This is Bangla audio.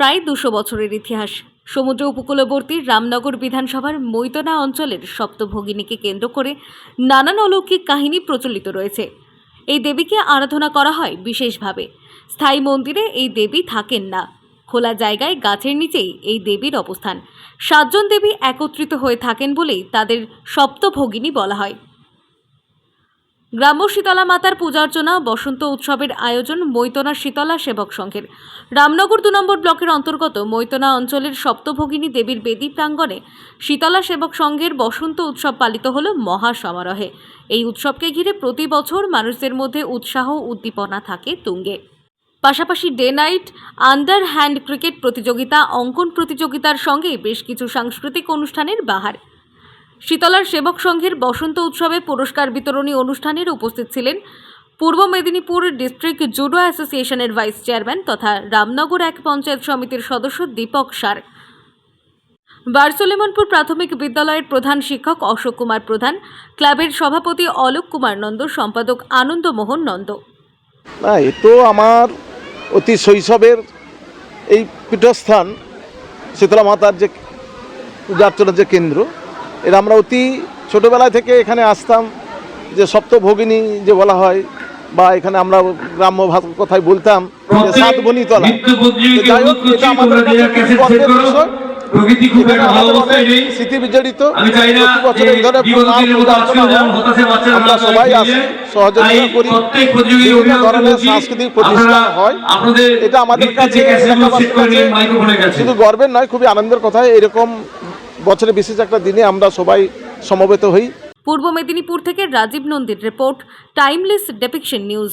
প্রায় দুশো বছরের ইতিহাস। সমুদ্র উপকূলবর্তী রামনগর বিধানসভার মৈতনা অঞ্চলের সপ্তভগিনীকে কেন্দ্র করে নানান অলৌকিক কাহিনী প্রচলিত রয়েছে। এই দেবীকে আরাধনা করা হয় বিশেষভাবে। স্থায়ী মন্দিরে এই দেবী থাকেন না। খোলা জায়গায় গাছের নিচেই এই দেবীর অবস্থান। সাতজন দেবী একত্রিত হয়ে থাকেন বলেই তাদের সপ্তভগিনী বলা হয়। গ্রাম্য শীতলা মাতার পূজার্চনা বসন্ত উৎসবের আয়োজন মৈতনা শীতলা সেবক সংঘের। রামনগর দু নম্বর ব্লকের অন্তর্গত মৈতনা অঞ্চলের সপ্তভগিনী দেবীর বেদী প্রাঙ্গণে শীতলা সেবক সংঘের বসন্ত উৎসব পালিত হল মহা সমারোহে এই উৎসবকে ঘিরে প্রতি বছর মানুষদের মধ্যে উৎসাহ, উদ্দীপনা থাকে তুঙ্গে। পাশাপাশি day night, under hand cricket প্রতিযোগিতা, অঙ্কন প্রতিযোগিতার সঙ্গে বেশ কিছু সাংস্কৃতিক অনুষ্ঠানের বাহার। শীতলার সেবক সংঘের বসন্ত উৎসবে পুরস্কার বিতরণী অনুষ্ঠানের উপস্থিত ছিলেন পূর্ব মেদিনীপুর ডিস্ট্রিক্ট জুডো অ্যাসোসিয়েশনের ভাইস চেয়ারম্যান তথা রামনগর এক পঞ্চায়েত সমিতির সদস্য দীপক সার। বারসুলেমনপুর প্রাথমিক বিদ্যালয়ের প্রধান শিক্ষক অশোক কুমার প্রধান, ক্লাবের সভাপতি অলোক কুমার নন্দ, সম্পাদক আনন্দমোহন নন্দ। না, এ তো আমার অতি শৈশবের এই পীঠস্থান, শীতলা মাতার যে পূজার্চনার যে কেন্দ্র এর আমরা অতি ছোটোবেলায় থেকে এখানে আসতাম যে সপ্তভগিনী যে বলা হয় বা এখানে আমরা গ্রাম্য ভাষা কথায় বলতাম যে সাত বনিতলা তো যাই হোক এটা আমাদের কাছে খুব গর্বের বিষয়। প্রকৃতি খুব এখানে একটা ভালো আমাদের অবস্থায় অনেক নেই। স্মৃতি বিজড়িত। বাচ্চারা আমরা সবাই আসি। সহযোগিতা করি। বিভিন্ন ধরনের সাংস্কৃতিক প্রতিষ্ঠান হয়। এটা আমাদের কাছে শুধু গর্বের নয় খুবই আনন্দের কথা এরকম বছরে বিশেষ একটা দিনে আমরা সবাই সমবেত হই। পূর্ব মেদিনীপুর থেকে রাজীব নন্দীর রিপোর্ট টাইমলেস ডেপিকশন নিউজ